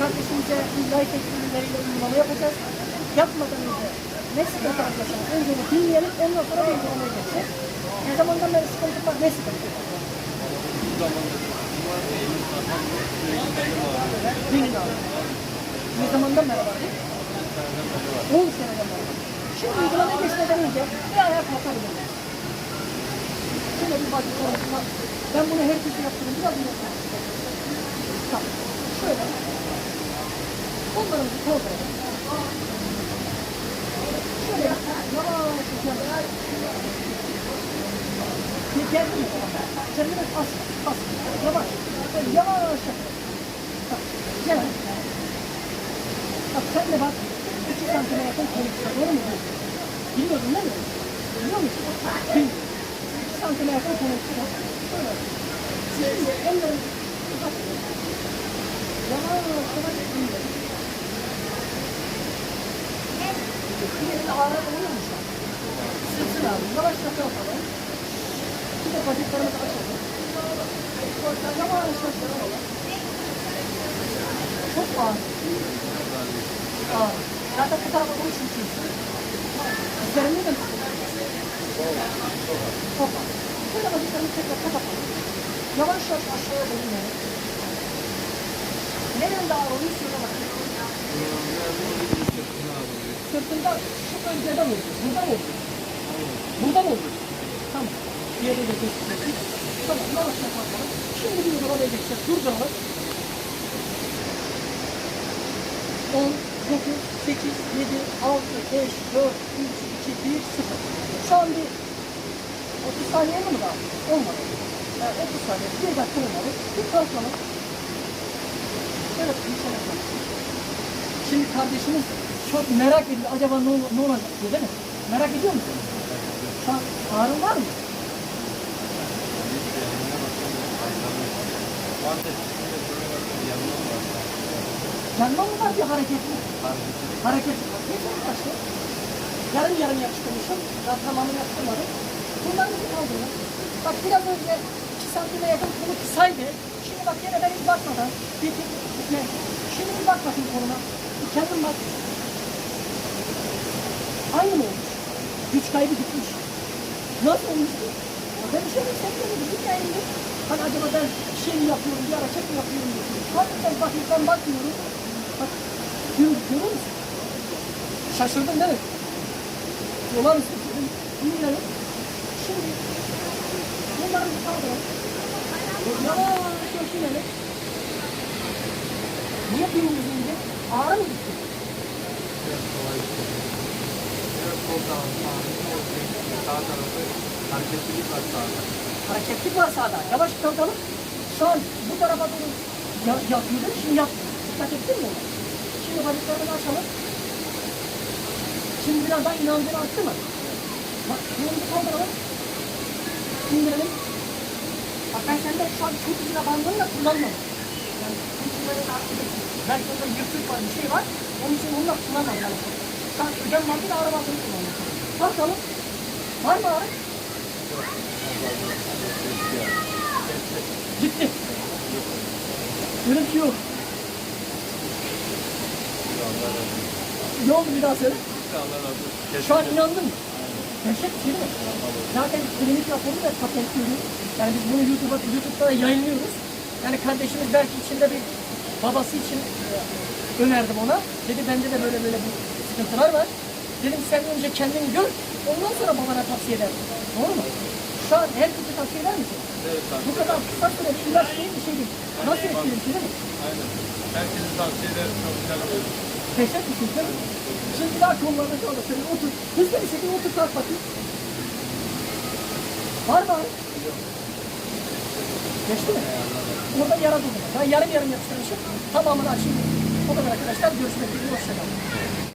kardeşimize layık ekibimleriyle uygulama yapacağız. Yapmadan önce sıkıntı arkadaşlar önce dinleyelim ondan sonra bir uygulamaya geçeceğiz. Ne zamandan beri sıkıntı var ne sıkıntı var? Abi. Ne zamandan beri var? 10 seneden beri. Şimdi uygulamaya geçmeden önce bir ayağa kalkabiliriz. Şöyle bir bakın konuşma. Ben bunu herkese yaptırdım. Biraz bunu yaptırdım. Tamam. Şöyle. Kollarımızı kaldıralım. Şöyle yavaş yavaş. Kendini kendini as, as. Yavaş. Böyle yavaş yavaş. Bak, gel. Bak sen de bak. İki santime yakın konuşsa. Doğru mu? Bilmiyordun değil mi? Biliyor musun? Bilmiyorum. İki santime yakın konuşsa. Şöyle. Şimdi ellerini uzat. Yavaş yavaş indir. Yerinde ağrı oluyor mu şu an? Sırtını abi. Yavaş yavaş yapalım. Bir de bacaklarımızı açalım. Orta yavaş yavaş yapalım. Çok ağır. Ağır. Zaten bu tarafa doğru şişiyorsun. Üzerinde de Çok ağır. Şöyle bacaklarımızı tekrar kapatalım. Yavaş yavaş aşağıya doğru inelim. Nerede ağır oluyor? Şurada bakın. Sırtında şu bölgede oluyor? Burada oluyor? Burada oluyor? Tamam. Diğeri de kesinlikle. Tamam. Yavaş yavaş bakalım. Şimdi bir uygulamaya geçeceğiz. Durduralım. 10, 9, 8, 7, 6, 5, 4, 3, 2, 1, 0. Şu an bir 30 saniye mi daha? Olmadı. Yani 30 saniye. Bir dakika olmadı. Bir kalkalım. Evet, bir şey yapalım. Şimdi kardeşimiz çok merak ediyor. Acaba ne, ne olacak diye değil mi? Merak ediyor musun? Şu an ağrın var mı? Yanma mı var bir hareket mi? Hareket. Ne çok başka? Yarım yarım yapıştırmışım. Daha tamamını yaptırmadım. Bunları bir kaldırın. Bak biraz önce 2 santime yakın kolu kısaydı. Şimdi bak yine ben hiç bakmadan. Bir? Şimdi bir bak bakayım koluna. Kendin bak. Aynı mı olmuş? Güç kaybı gitmiş. Nasıl olmuş bu? Ya Ben bir şey mi sevmiyorum. Bir hikayemde. Hani acaba ben bir şey mi yapıyorum, bir hareket mi yapıyorum diye. Hakikaten bakayım ben bakmıyorum. Bak, görüyor, görüyor musun? Şaşırdın değil mi? Dolar dedim. Dinleyelim. Şimdi bunları bir kaldıralım. Yavaş yavaş inelim. Niye birimiz indi? Ağrı mı gitti? Hareketlilik var sağda. Hareketlik var sağda. Yavaş kalkalım. Şu an bu tarafa doğru ya, yapıyordun, şimdi yapmıyor. Dikkat ettin mi? Şimdi bacaklarını açalım. Şimdi biraz daha inancını arttı mı? Bak, kolumuzu kaldıralım. İndirelim. Bak ben sende şu an çok güzel bandını da kullanmam. Yani. Belki orada yırtık var, bir şey var. Onun için onu da kullanmam. Da ağrı bandını kullanıyorum. Bakalım. Var mı ağrı? Gitti. Şey yok. Ne oldu bir daha söyle. Şu an inandın mı? Şey değil mi? Zaten klinik raporu da patentliyoruz. Yani biz bunu YouTube'a, YouTube'da da yayınlıyoruz. Yani kardeşimiz belki içinde bir babası için e, önerdim ona. Dedi bende de böyle böyle bir sıkıntılar var. Dedim sen önce kendini gör, ondan sonra babana tavsiye edersin. Doğru mu? Şu an herkese tavsiye eder misin? Evet abi. Bu kadar kısa süreli ilaç değil bir şey değil. Nasıl etkili bir şey değil mi? Aynen. Herkesin tavsiye ederim. Çok güzel oluyor. Bir şey değil mi? Şimdi daha kollarına kaldı. Şöyle otur. Hızlı bir şekilde otur kalk bakayım. Var mı? Geçti mi? Orada yara durdu. Ben yarım yarım yapıştırmışım. Tamamını açayım. O kadar arkadaşlar. Görüşmek üzere. Hoşçakalın.